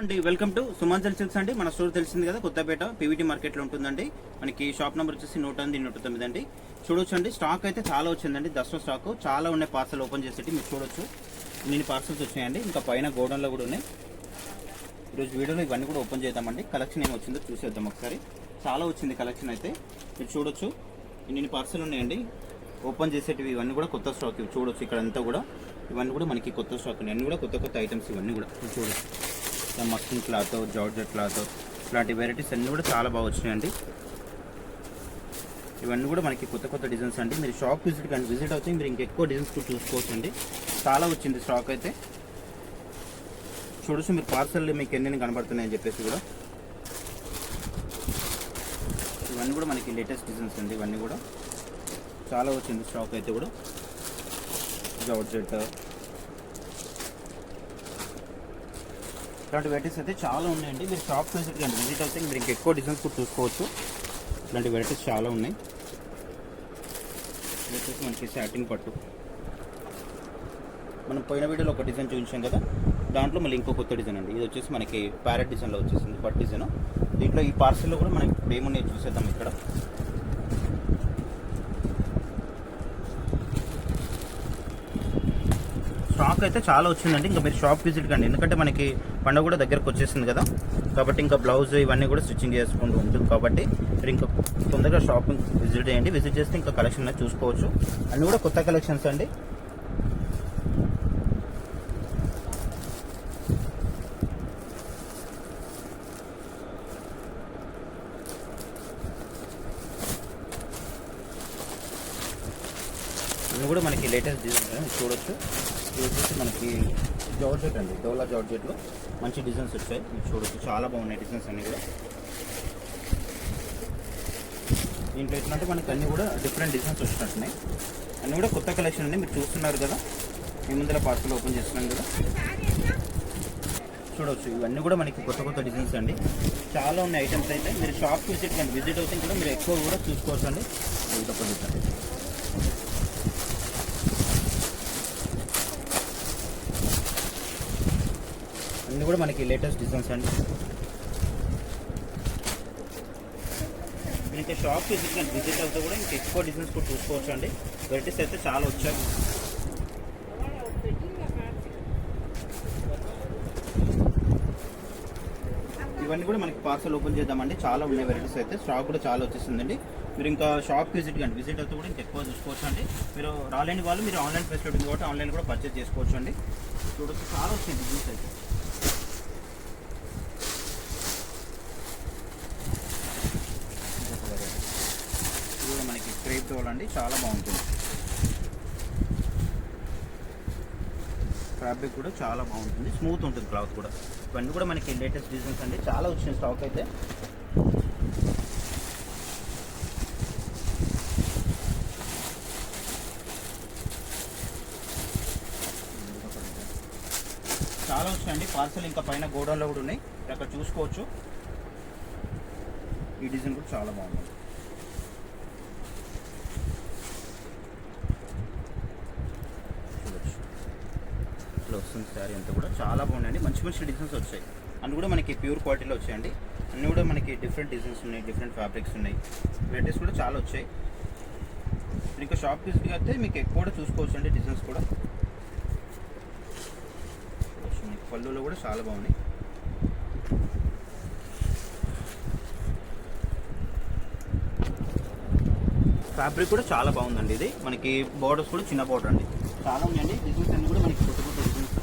అండి welcome to సుమాంజల్ silks అండి. మన స్టోర్ తెలిసింది కదా కొత్తపేట పీవీటీ మార్కెట్లో ఉంటుందండి. మనకి షాప్ నెంబర్ వచ్చేసి నూట ఎనిమిది నూట తొమ్మిది అండి. చూడొచ్చు అండి స్టాక్ అయితే చాలా వచ్చిందండి దసరా స్టాక్ చాలా ఉన్నాయి పార్సల్ ఓపెన్ చేసేటి మీరు చూడొచ్చు. ఇన్ని పార్సల్స్ వచ్చాయండి ఇంకా పైన గోడౌన్లో కూడా ఉన్నాయి. ఈరోజు వీడియోలో ఇవన్నీ కూడా ఓపెన్ చేద్దామండి. కలెక్షన్ ఏమి వచ్చిందో చూసేద్దాం ఒకసారి. చాలా వచ్చింది కలెక్షన్ అయితే మీరు చూడొచ్చు. ఇన్ని పార్సల్ ఉన్నాయండి ఓపెన్ చేసేటివి ఇవన్నీ కూడా కొత్త స్టాక్ ఇవి చూడొచ్చు ఇక్కడ అంతా కూడా. ఇవన్నీ కూడా మనకి కొత్త స్టాక్ ఉన్నాయి. అన్ని కూడా కొత్త కొత్త ఐటమ్స్ ఇవన్నీ కూడా. చూడొచ్చు. మక్కింగ్ క్లాత్ జార్జెట్ క్లాత్ ఇలాంటి వెరైటీస్ అన్నీ కూడా చాలా బాగా వచ్చినాయండి. ఇవన్నీ కూడా మనకి కొత్త కొత్త డిజైన్స్ అండి. మీరు షాప్ విజిట్ కానీ విజిట్ అవుతే మీరు ఇంకెక్కువ డిజైన్స్ కూడా చూసుకోవచ్చు అండి చాలా వచ్చింది స్టాక్ అయితే. చూడొచ్చు మీరు పార్సల్ మీకు ఎన్ని కనబడుతున్నాయని చెప్పేసి కూడా. ఇవన్నీ కూడా మనకి లేటెస్ట్ డిజైన్స్ అండి ఇవన్నీ కూడా. చాలా వచ్చింది స్టాక్ అయితే కూడా. జార్జెట్ ఇలాంటి వెరైటీస్ అయితే చాలా ఉన్నాయండి. మీరు షాప్ విజిట్ విజిట్ అయితే మీరు ఇంకా ఎక్కువ డిజైన్స్ కూడా చూసుకోవచ్చు. ఇలాంటి వెరైటీస్ చాలా ఉన్నాయి. వచ్చేసి మనకి సాటిన్ పట్టు. మనం పోయిన వీడియోలో ఒక డిజైన్ చూపించాం కదా. దాంట్లో మళ్ళీ ఇంకో కొత్త డిజైన్ అండి. ఇది వచ్చేసి మనకి ప్యారెట్ డిజైన్లో వచ్చేసింది పట్టు డిజైన్ దీంట్లో ఈ పార్సల్లో కూడా మనకి ఏమున్నాయి చూసేద్దాం ఇక్కడ. స్టాక్ అయితే చాలా వచ్చిందండి. ఇంకా మీరు షాప్ విజిట్ కండి. ఎందుకంటే మనకి పండుగ కూడా దగ్గరకు వచ్చేసింది కదా. కాబట్టి ఇంకా బ్లౌజ్ ఇవన్నీ కూడా స్టిచ్చింగ్ చేసుకుంటూ ఉంటుంది కాబట్టి మీరు ఇంకా తొందరగా షాపింగ్ విజిట్ చేయండి. విజిట్ చేస్తే ఇంకా కలెక్షన్ అనేది చూసుకోవచ్చు. అన్నీ కూడా కొత్త కలెక్షన్స్ అండి. కూడా మనకి లేటెస్ట్ డిజైన్ చూడొచ్చు. ఇది వచ్చేసి మనకి జార్జెట్ అండి. డోలా జార్జెట్లో మంచి డిజైన్స్ వచ్చాయి. మీరు చూడొచ్చు. చాలా బాగున్నాయి డిజైన్స్ అన్నీ కూడా. దీంట్లో ఎట్లంటే మనకి అన్నీ కూడా డిఫరెంట్ డిజైన్స్ వచ్చినట్టున్నాయి. అన్నీ కూడా కొత్త కలెక్షన్ అండి. మీరు చూస్తున్నారు కదా. మీ ముందర పార్సల్ ఓపెన్ చేస్తున్నాం కదా. చూడవచ్చు ఇవన్నీ కూడా మనకి కొత్త కొత్త డిజైన్స్ అండి. చాలా ఉన్నాయి ఐటమ్స్ అయితే. మీరు షాప్ విజిట్ కానీ విజిట్ అవుతుంది కూడా మీరు ఎక్కువ కూడా చూసుకోవచ్చు అండి ఇదొక కూడా మనకి లేటెస్ట్ డిజైన్స్ అండి. ఇంకా షాప్ విజిట్ కానీ విజిట్ అవుతా కూడా ఇంకా ఎక్కువ డిజైన్స్ కూడా చూసుకోవచ్చు అండి. వెరైటీస్ అయితే చాలా వచ్చాయి. ఇవన్నీ కూడా మనకి పార్సల్ ఓపెన్ చేద్దామండి. చాలా ఉన్నాయి వెరైటీస్ అయితే. స్టాక్ కూడా చాలా వచ్చేసిందండి. మీరు ఇంకా షాప్ విజిట్ కానీ విజిట్ అయితే కూడా ఇంకా ఎక్కువ చూసుకోవచ్చు అండి. మీరు రాలేని వాళ్ళు మీరు ఆన్లైన్ ఫెసిలిటీ ఉంది కాబట్టి ఆన్లైన్ కూడా పర్చేస్ చేసుకోవచ్చు అండి. చూడొచ్చు. చాలా వచ్చింది బిజినెస్ అయితే ఇది కూడా చూడండి చాలా బాగుంటుంది. ఫ్యాబ్రిక్ కూడా చాలా బాగుంటుంది. స్మూత్ ఉంటుంది క్లాత్ కూడా. ఇవన్నీ కూడా మనకి లేటెస్ట్ డిజైన్స్ అండి. చాలా వచ్చిన స్టాక్ అయితే. చాలా వచ్చాయండి పార్సల్ ఇంకా పైన గోడౌన్లో కూడా ఉన్నాయి. అక్కడ చూసుకోవచ్చు. ఈ డిజైన్ కూడా చాలా బాగుంది చూడొచ్చు ఇట్లా వస్తుంది శారీ అంతా కూడా. చాలా బాగున్నాయండి. మంచి మంచి డిజైన్స్ వచ్చాయి. అన్ని కూడా మనకి ప్యూర్ క్వాలిటీలో వచ్చాయండి. అన్నీ కూడా మనకి డిఫరెంట్ డిజైన్స్ ఉన్నాయి డిఫరెంట్ ఫ్యాబ్రిక్స్ ఉన్నాయి. వెరైటీస్ కూడా చాలా వచ్చాయి. మీరు ఇంకా షాప్ తీసుకు అయితే మీకు ఎక్కువ కూడా చూసుకోవచ్చు అండి డిజైన్స్ కూడా. పళ్ళులో కూడా చాలా బాగున్నాయి. ఫ్యాబ్రిక్ కూడా చాలా బాగుందండి ఇది. మనకి బార్డర్స్ కూడా చిన్న బార్డర్ అండి. చాలా ఉన్నాయండి. డిజైన్స్ అన్ని కూడా మనకి కొత్త కొత్త డిజైన్స్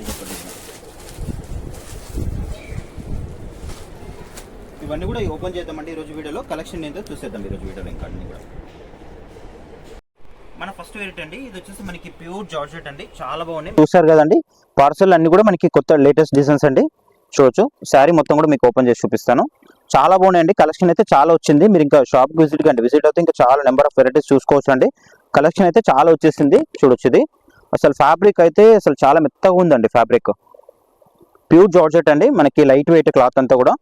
ఇదొక డిజైన్. ఇవన్నీ కూడా ఓపెన్ చేద్దామండి. ఈరోజు వీడియోలో కలెక్షన్ ఏంటో చూసేద్దాం ఈరోజు వీడియోలో ఇంకా అన్ని కూడా. మన ఫస్ట్ వెరైటీ అండి. ఇది వచ్చేసి మనకి ప్యూర్ జార్జెట్ అండి. చాలా బాగున్నాయి. చూసారు కదండి. పార్సల్ అన్ని కూడా మనకి కొత్త లేటెస్ట్ డిజైన్స్ అండి. చూడొచ్చు. శారీ మొత్తం కూడా మీకు ఓపెన్ చేసి చూపిస్తాను. చాలా బాగున్నాయండి కలెక్షన్ అయితే చాలా వచ్చింది. మీరు ఇంకా షాప్ విజిట్ కండి విజిట్ అయితే ఇంకా చాలా నెంబర్ ఆఫ్ వెరైటీస్ చూసుకోవచ్చు అండి. కలెక్షన్ అయితే చాలా వచ్చేసింది. చూడొచ్చు ఇది. అసలు ఫ్యాబ్రిక్ అయితే అసలు చాలా మెత్తగా ఉందండి ఫ్యాబ్రిక్ ప్యూర్ జార్జెట్ అండి. మనకి లైట్ వెయిట్ క్లాత్ అంతా కూడా.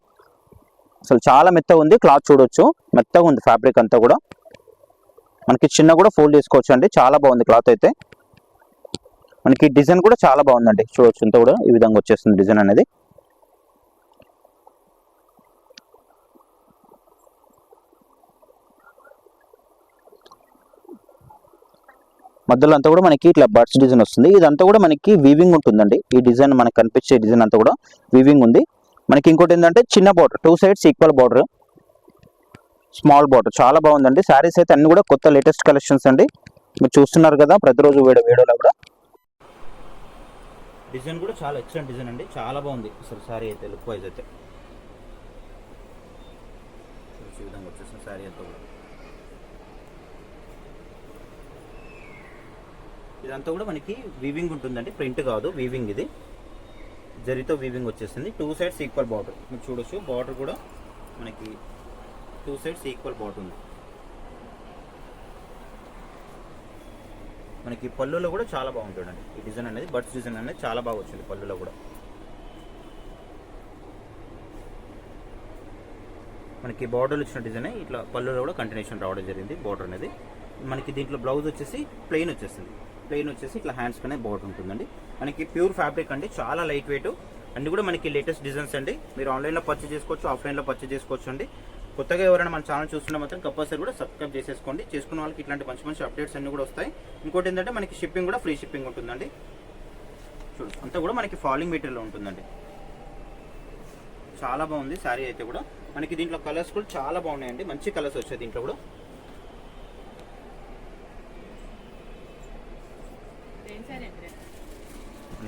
అసలు చాలా మెత్తగా ఉంది క్లాత్ చూడొచ్చు. మెత్తగా ఉంది ఫ్యాబ్రిక్ అంతా కూడా. మనకి చిన్న కూడా ఫోల్డ్ చేసుకోవచ్చు అండి చాలా బాగుంది క్లాత్ అయితే. మనకి డిజైన్ కూడా చాలా బాగుందండి చూడొచ్చు ఇంత కూడా ఈ విధంగా వచ్చేస్తుంది డిజైన్ అనేది. మధ్యలో అంతా కూడా మనకి ఇట్లా బర్డ్స్ డిజైన్ వస్తుంది. ఇదంతా కూడా మనకి వీవింగ్ ఉంటుందండి. ఈ డిజైన్ మనకి కనిపించే డిజైన్ అంతా కూడా వీవింగ్ ఉంది. మనకి ఇంకోటి ఏంటంటే చిన్న border two sides equal border small border చాలా బాగుందండి. శారీస్ అయితే అన్ని కూడా కొత్త లేటెస్ట్ కలెక్షన్స్ అండి. మీరు చూస్తున్నారు కదా ప్రతిరోజు వేడ వీడియోలో కూడా. డిజైన్ కూడా చాలా ఎక్సలెంట్ డిజైన్ అండి. చాలా బాగుంది. అసలు సారీ అయితే లుక్ వైజ్ అయితే. ఈ విధంగా వచ్చేసిన అంతా కూడా. ఇదంతా కూడా మనకి వీవింగ్ ఉంటుందండి. ప్రింట్ కాదు వీవింగ్ ఇది. జరితో వీవింగ్ వచ్చేసింది టూ సైడ్స్ ఈక్వల్ బార్డర్ మీరు చూడొచ్చు బార్డర్ కూడా మనకి టూ సైడ్స్ ఈక్వల్ బార్డర్ ఉంది. మనకి పళ్ళులో కూడా చాలా బాగుంటుందండి. ఈ డిజైన్ అనేది బర్డ్స్ డిజైన్ అనేది చాలా బాగా వచ్చింది పళ్ళులో కూడా. మనకి బార్డర్లు ఇచ్చిన డిజైన్ ఇట్లా పళ్ళులో కూడా కంటిన్యూషన్ రావడం జరిగింది బార్డర్ అనేది. మనకి దీంట్లో బ్లౌజ్ వచ్చేసి ప్లెయిన్ వచ్చేసింది ప్లెయిన్ వచ్చేసి ఇట్లా హ్యాండ్స్ కనే బార్డర్ ఉంటుందండి. మనకి ప్యూర్ ఫ్యాబ్రిక్ అండి చాలా లైట్ వెయిట్. అన్ని కూడా మనకి లేటెస్ట్ డిజైన్స్ అండి. మీరు ఆన్లైన్లో పర్చేజ్ చేసుకోవచ్చు ఆఫ్లైన్లో పర్చేజ్ చేసుకోవచ్చు అండి. కొత్తగా ఎవరైనా మన ఛానల్ చూస్తున్నా మాత్రం కంపల్సరీ కూడా సబ్స్క్రైబ్ చేసేసుకోండి. చేసుకున్న వాళ్ళకి ఇట్లాంటి మంచి మంచి అప్డేట్స్ అన్ని కూడా వస్తాయి. ఇంకోటి ఏంటంటే మనకి షిప్పింగ్ కూడా ఫ్రీ షిప్పింగ్ ఉంటుందండి. చూడు అంతా కూడా మనకి ఫాలింగ్ మెటీరియల్ ఉంటుందండి. చాలా బాగుంది శారీ అయితే కూడా. మనకి దీంట్లో కలర్స్ కూడా చాలా బాగున్నాయండి. మంచి కలర్స్ వచ్చాయి దీంట్లో కూడా ఏం సారీ అంటే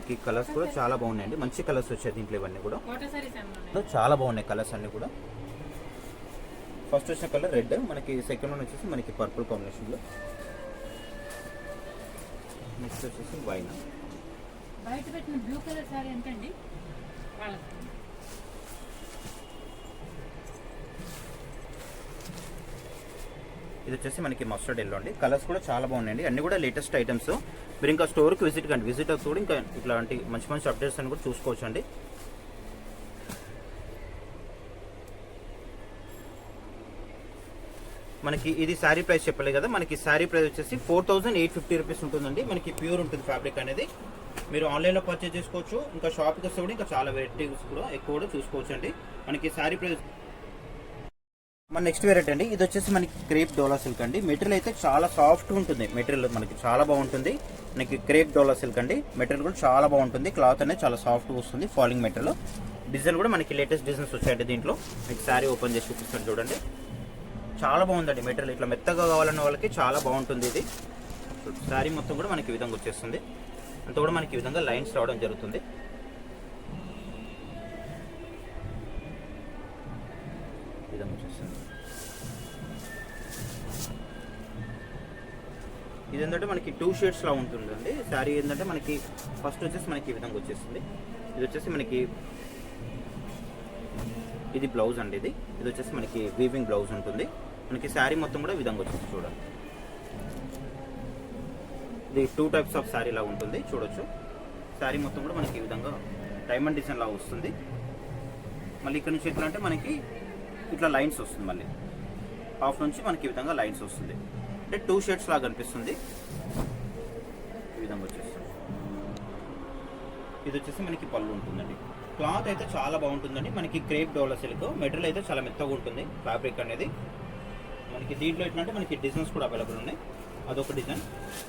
మనకి కలర్స్ కూడా చాలా బాగున్నాయండి. మంచి కలర్స్ వచ్చాయి దీంట్లో ఇవన్నీ కూడా. చాలా బాగున్నాయి కలర్స్ అన్ని కూడా. ఫస్ట్ వచ్చిన కలర్ రెడ్. మనకి సెకండ్ వన్ వచ్చేసి మనకి పర్పుల్ కాంబినేషన్లో నెక్స్ట్ వచ్చేసి వైన్. బయట పెట్టిన బ్లూ కలర్ సారీ ఇది వచ్చేసి మనకి మస్టర్డ్ ఎల్లో అండి. కలర్స్ కూడా చాలా బాగున్నాయండి. అన్ని కూడా లేటెస్ట్ ఐటమ్స్. మీరు ఇంకా స్టోర్కి విజిట్ కండి. విజిట్ అవుతూ కూడా ఇంకా ఇట్లాంటి మంచి మంచి అప్డేట్స్ అని కూడా చూసుకోవచ్చు అండి మనకి ఇది శారీ ప్రైస్ చెప్పలేదు కదా మనకి శారీ ప్రైస్ వచ్చేసి four thousand eight fifty rupees ఉంటుందండి. మనకి ప్యూర్ ఉంటుంది ఫ్యాబ్రిక్ అనేది. మీరు ఆన్లైన్లో పర్చేజ్ చేసుకోవచ్చు. ఇంకా షాప్కి వస్తే కూడా ఇంకా చాలా వెరైటీస్ కూడా ఎక్కువ కూడా చూసుకోవచ్చు అండి మనకి శారీ ప్రైస్ మన నెక్స్ట్ వెరైటీ అండి. ఇది వచ్చేసి మనకి క్రేప్ డోలా సిల్క్ అండి. మెటీరియల్ అయితే చాలా సాఫ్ట్ ఉంటుంది. మెటీరియల్ మనకి చాలా బాగుంటుంది. మనకి క్రేప్ డోలా సిల్క్ అండి. మెటీరియల్ కూడా చాలా బాగుంటుంది. క్లాత్ అనేది చాలా సాఫ్ట్గా వస్తుంది. ఫాలింగ్ మెటీరియల్ డిజైన్ కూడా మనకి లేటెస్ట్ డిజైన్స్ వచ్చాయండి దీంట్లో. మీకు శారీ ఓపెన్ చేసి చూపిస్తాను చూడండి. చాలా బాగుందండి మెటీరియల్ ఇట్లా మెత్తగా కావాలన్న వాళ్ళకి చాలా బాగుంటుంది ఇది. శారీ మొత్తం కూడా మనకి ఈ విధంగా వచ్చేస్తుంది. అంతా కూడా మనకి ఈ విధంగా లైన్స్ రావడం జరుగుతుంది. ఇది ఏంటంటే మనకి టూ షేడ్స్ లా ఉంటుందండి. శారీ ఏంటంటే మనకి ఫస్ట్ వచ్చేసి మనకి ఈ విధంగా వచ్చేస్తుంది. ఇది వచ్చేసి మనకి ఇది బ్లౌజ్ అండి ఇది. ఇది వచ్చేసి మనకి వీవింగ్ బ్లౌజ్ ఉంటుంది. మనకి శారీ మొత్తం కూడా విధంగా వచ్చేసి చూడండి. ఇది టూ టైప్స్ ఆఫ్ శారీ లా ఉంటుంది. చూడొచ్చు. శారీ మొత్తం కూడా మనకి ఈ విధంగా డైమండ్ డిజైన్ లా వస్తుంది. మళ్ళీ ఇక్కడ నుంచి ఎట్లా అంటే మనకి ఇట్లా లైన్స్ వస్తుంది మళ్ళీ. హాఫ్ నుంచి మనకి ఈ విధంగా లైన్స్ వస్తుంది. అంటే టూ షేడ్స్ లాగా కనిపిస్తుంది ఈ విధంగా వచ్చేస్తుంది. ఇది వచ్చేసి మనకి పళ్ళు ఉంటుందండి. క్లాత్ అయితే చాలా బాగుంటుందండి. మనకి క్రేప్ డోలా సిల్క్ మెటీరియల్ అయితే చాలా మెత్తగా ఉంటుంది. ఫ్యాబ్రిక్ అనేది మనకి దీంట్లో ఎట్లంటే మనకి డిజైన్స్ కూడా అవైలబుల్ ఉన్నాయి. అదొక డిజైన్.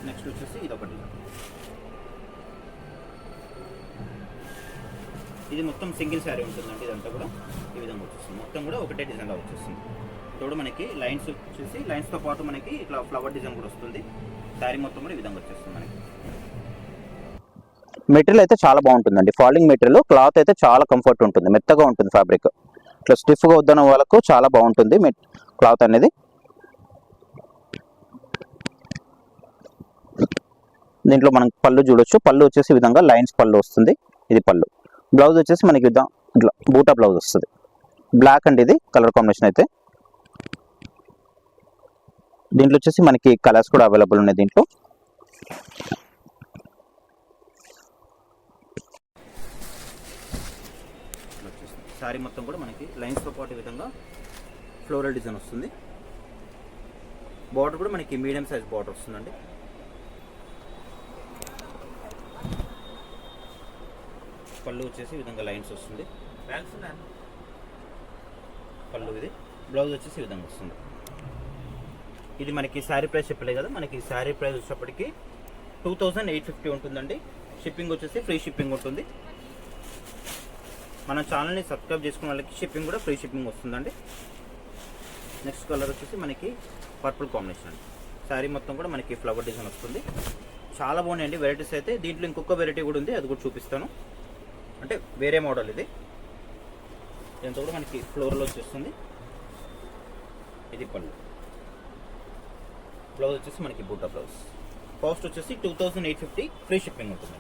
నెక్స్ట్ వచ్చేసి ఇదొక డిజైన్. ఇది మొత్తం సింగిల్ శారీ ఉంటుందండి ఇదంతా కూడా. ఈ విధంగా వచ్చేస్తుంది. మొత్తం కూడా ఒకటే డిజైన్లో వచ్చేస్తుంది. తోడు మనకి లైన్స్ వచ్చేసి లైన్స్తో పాటు మనకి ఇట్లా ఫ్లవర్ డిజైన్ కూడా వస్తుంది. శారీ మొత్తం కూడా ఈ విధంగా వచ్చేస్తుంది మనకి. మెటీరియల్ అయితే చాలా బాగుంటుందండి. ఫాలింగ్ మెటీరియల్ క్లాత్ అయితే చాలా కంఫర్ట్ ఉంటుంది. మెత్తగా ఉంటుంది ఫ్యాబ్రిక్ ఇట్లా స్టిఫ్గా వద్దన్న వాళ్ళకు చాలా బాగుంటుంది క్లాత్ అనేది. దీంట్లో మనం పళ్ళు చూడొచ్చు. పళ్ళు వచ్చేసి విధంగా లైన్స్ పళ్ళు వస్తుంది. ఇది పళ్ళు. బ్లౌజ్ వచ్చేసి మనకి ఇద్దాం ఇట్లా బూటా బ్లౌజ్ వస్తుంది. బ్లాక్ అండి ఇది కలర్ కాంబినేషన్ అయితే. దీంట్లో వచ్చేసి మనకి కలర్స్ కూడా అవైలబుల్ ఉన్నాయి దీంట్లో. శారీ మొత్తం కూడా మనకి లైన్స్తో పాటు విధంగా ఫ్లోరల్ డిజైన్ వస్తుంది. బార్డర్ కూడా మనకి మీడియం సైజ్ బార్డర్ వస్తుందండి. పళ్ళు వచ్చేసి ఈ విధంగా లైన్స్ వస్తుంది. పళ్ళు ఇది. బ్లౌజ్ వచ్చేసి ఈ విధంగా వస్తుంది. ఇది మనకి శారీ ప్రైస్ చెప్పలే కదా మనకి శారీ ప్రైస్ వచ్చేటప్పటికి టూ థౌజండ్ ఎయిట్ ఫిఫ్టీ ఉంటుందండి. షిప్పింగ్ వచ్చేసి ఫ్రీ షిప్పింగ్ ఉంటుంది. మన ఛానల్ని సబ్స్క్రైబ్ చేసుకున్న వాళ్ళకి షిప్పింగ్ కూడా ఫ్రీ షిప్పింగ్ వస్తుందండి. నెక్స్ట్ కలర్ వచ్చేసి మనకి పర్పుల్ కాంబినేషన్ అండి శారీ మొత్తం కూడా మనకి ఫ్లవర్ డిజైన్ వస్తుంది. చాలా బాగున్నాయండి వెరైటీస్ అయితే. దీంట్లో ఇంకొక వెరైటీ కూడా ఉంది అది కూడా చూపిస్తాను. అంటే వేరే మోడల్ ఇది. దీంతో కూడా మనకి ఫ్లోర్లో వచ్చేస్తుంది. ఇది పళ్ళు. బ్లౌజ్ వచ్చేసి మనకి బూటా బ్లౌజ్. కాస్ట్ వచ్చేసి two thousand eight fifty free shipping ఉంటుంది.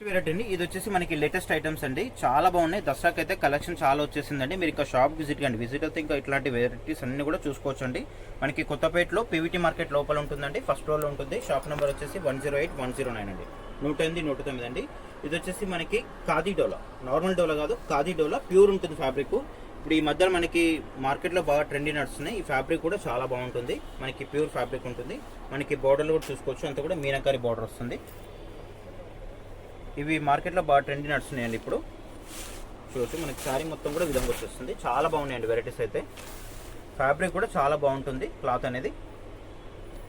వెరైటీ అండి ఇది వచ్చేసి మనకి లేటెస్ట్ ఐటమ్స్ అండి. చాలా బాగున్నాయి. దసరాకి అయితే కలెక్షన్ చాలా వచ్చేసిందండి. మీరు ఇంకా షాప్ విజిట్ కండి. విజిట్ అయితే ఇంకా ఇట్లాంటి వెరైటీస్ అన్ని కూడా చూసుకోవచ్చు అండి మనకి కొత్తపేటలో పీవీటీ మార్కెట్ లోపల ఉంటుందండి. ఫస్ట్ ఫ్లోర్లో ఉంటుంది. షాప్ నెంబర్ వచ్చేసి one zero eight one zero nine అండి. నూట ఎనిమిది నూట తొమ్మిది అండి. ఇది వచ్చేసి మనకి ఖాదీ డోలా. నార్మల్ డోలా కాదు ఖాదీ డోలా. ప్యూర్ ఉంటుంది ఫ్యాబ్రిక్ ఇప్పుడు ఈ మధ్యలో మనకి మార్కెట్లో బాగా ట్రెండీ నడుస్తున్నాయి. ఈ ఫ్యాబ్రిక్ కూడా చాలా బాగుంటుంది. మనకి ప్యూర్ ఫ్యాబ్రిక్ ఉంటుంది. మనకి బోర్డర్లు కూడా చూసుకోవచ్చు. అంత కూడా మీనాకారి బార్డర్ వస్తుంది. ఇవి మార్కెట్లో బాగా ట్రెండీ నడుస్తున్నాయండి ఇప్పుడు. చూడొచ్చు. మనకి శారీ మొత్తం కూడా విధంగా వచ్చేస్తుంది. చాలా బాగున్నాయండి వెరైటీస్ అయితే. ఫ్యాబ్రిక్ కూడా చాలా బాగుంటుంది. క్లాత్ అనేది.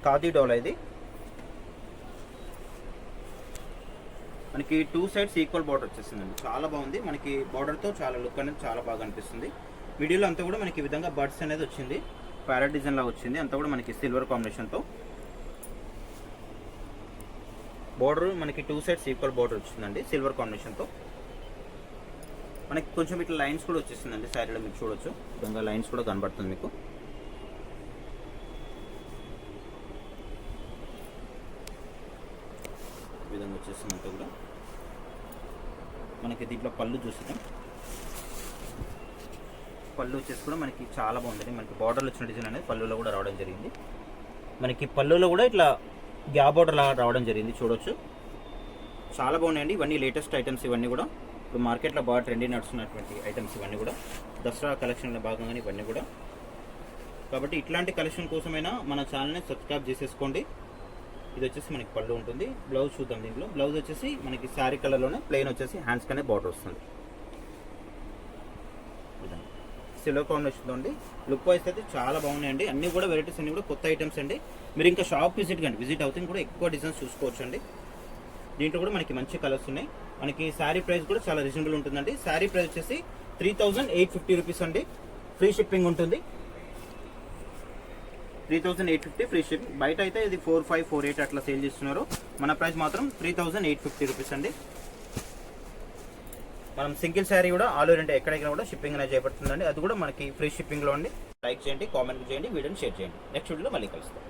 ఖాదీ డోలా ఇది. మనకి టూ సైడ్స్ ఈక్వల్ బార్డర్ వచ్చేసిందండి. చాలా బాగుంది. మనకి బార్డర్తో చాలా లుక్ అనేది చాలా బాగా అనిపిస్తుంది. వీడియోలో అంతా కూడా మనకి ఈ విధంగా బర్డ్స్ అనేది వచ్చింది. ప్యారెట్ డిజైన్ లా వచ్చింది. అంతా కూడా మనకి సిల్వర్ కాంబినేషన్తో బార్డర్ మనకి టూ సైడ్స్ ఈక్వల్ బార్డర్ వచ్చిందండి. సిల్వర్ కాంబినేషన్తో మనకి కొంచెం ఇట్లా లైన్స్ కూడా వచ్చేసిందండి. శారీలో మీకు చూడొచ్చు. విధంగా లైన్స్ కూడా కనబడుతుంది మీకు. విధంగా వచ్చేసింది కూడా. మనకి దీంట్లో పళ్ళు చూసినాం పళ్ళు వచ్చేసి కూడా మనకి చాలా బాగుంటుంది మనకి బార్డర్లు వచ్చిన డిజైన్ అనేది పళ్ళులో కూడా రావడం జరిగింది. మనకి పళ్ళులో కూడా ఇట్లా గ్యాప్ బార్డర్ లాగా రావడం జరిగింది చూడొచ్చు. చాలా బాగున్నాయండి. ఇవన్నీ లేటెస్ట్ ఐటమ్స్ ఇవన్నీ కూడా. ఇప్పుడు మార్కెట్లో బాగా ట్రెండీ నడుస్తున్నటువంటి ఐటమ్స్ ఇవన్నీ కూడా. దసరా కలెక్షన్లో భాగంగానే ఇవన్నీ కూడా. కాబట్టి ఇట్లాంటి కలెక్షన్ కోసమైనా మన ఛానల్ని సబ్స్క్రైబ్ చేసేసుకోండి. ఇది వచ్చేసి మనకి పళ్ళు ఉంటుంది. బ్లౌజ్ చూద్దాం దీంట్లో. బ్లౌజ్ వచ్చేసి మనకి శారీ కలర్లోనే ప్లెయిన్ వచ్చేసి హ్యాండ్స్ కనే బార్డర్ వస్తుంది. సిల్వర్ కాంబినేషన్ ఉంది లుక్ వైస్ అయితే చాలా బాగున్నాయండి. అన్ని కూడా వెరైటీస్ అన్ని కూడా కొత్త ఐటమ్స్ అండి. మీరు ఇంకా షాప్ విజిట్ కండి. విజిట్ అవుతుంది కూడా ఎక్కువ డిజైన్స్ చూసుకోవచ్చు అండి దీంట్లో కూడా మనకి మంచి కలర్స్ ఉన్నాయి. మనకి శారీ ప్రైస్ కూడా చాలా రీజనబుల్ ఉంటుందండి. శారీ ప్రైస్ వచ్చేసి three thousand eight fifty rupees అండి. ఫ్రీ షిప్పింగ్ ఉంటుంది. Three thousand eight fifty free ship. బయట అయితే ఇది ఫోర్ ఫైవ్ ఫోర్ ఎయిట్ అట్లా సేల్ చేస్తున్నారు. మన ప్రైస్ మాత్రం three thousand eight fifty rupees అండి. మనం సింగిల్ శారీ కూడా ఆల్ ఓవర్ ఇండియా ఎక్కడైనా కూడా షిప్పింగ్ అనేది చేపడుతుందండి. అది కూడా మనకి ఫ్రీ షిప్పింగ్లో అండి. లైక్ చేయండి కామెంట్ చేయండి వీడియోని షేర్ చేయండి. నెక్స్ట్ వీడియోలో మళ్ళీ కలుస్తాం.